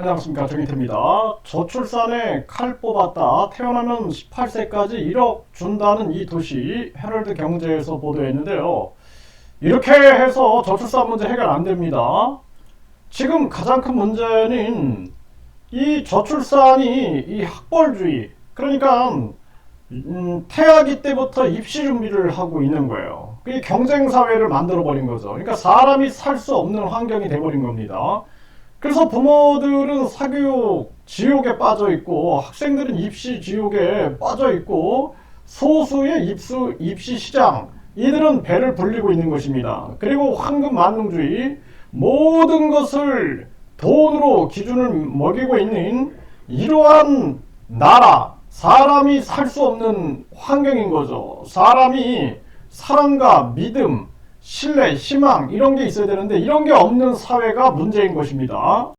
안녕하십니까 정희태입니다. 저출산에 칼 뽑았다 태어나면 18세까지 1억 준다는 이 도시 헤럴드 경제에서 보도했는데요. 이렇게 해서 저출산 문제 해결 안 됩니다. 지금 가장 큰 문제는 이 저출산이 이 학벌주의 그러니까 음, 태아기 때부터 입시 준비를 하고 있는 거예요. 이 경쟁 사회를 만들어 버린 거죠. 그러니까 사람이 살 수 없는 환경이 돼 버린 겁니다. 그래서 부모들은 사교육 지옥에 빠져 있고 학생들은 입시 지옥에 빠져 있고 소수의 입수 입시 시장 이들은 배를 불리고 있는 것입니다. 그리고 황금 만능주의 모든 것을 돈으로 기준을 먹이고 있는 이러한 나라 사람이 살 수 없는 환경인 거죠. 사람이 사랑과 믿음 신뢰, 희망 이런 게 있어야 되는데 이런 게 없는 사회가 문제인 것입니다.